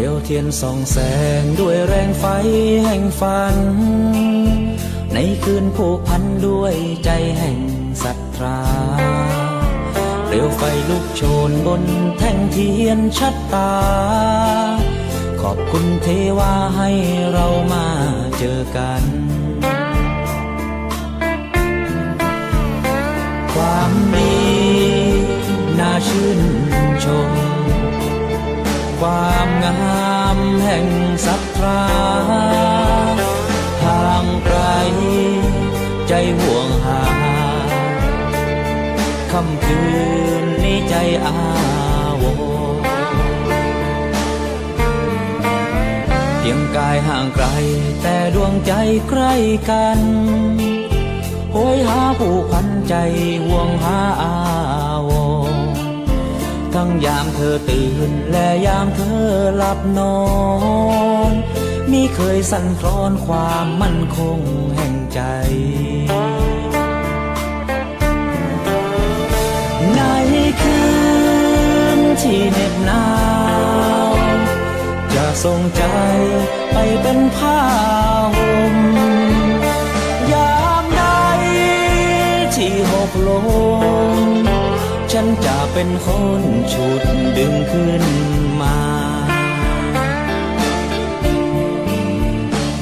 รียวเทียนส่องแสงด้วยแรงไฟแห่งฝัน ในคืนผูกพันด้วยใจแห่งศรัทธาเปลวไฟลุกโชนบนแท่งเทียนชัดตา ขอบคุณเทวาให้เรามาเจอกัน ความดีน่าชื่นชมความ งามแห่งศรัทธาห่างไกลใจห่วงหาคำคืนนี้ใจอาวเพียงกายห่างไกลแต่ดวงใจใกล้กันโหยหาผู้พันใจห่วงหาอาว ทั้งยามเธอตื่น และยามเธอหลับนอน มีเคยสั่นคลอนความมั่นคงแห่งใจในคืนที่เหน็บหนาว จะส่งใจไปเป็นผ้า เป็นคนฉุดดึงขึ้นมา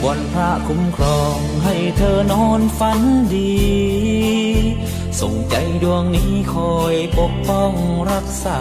วันพระคุ้มครองให้เธอนอนฝันดี ส่งใจดวงนี้คอยปกป้องรักษา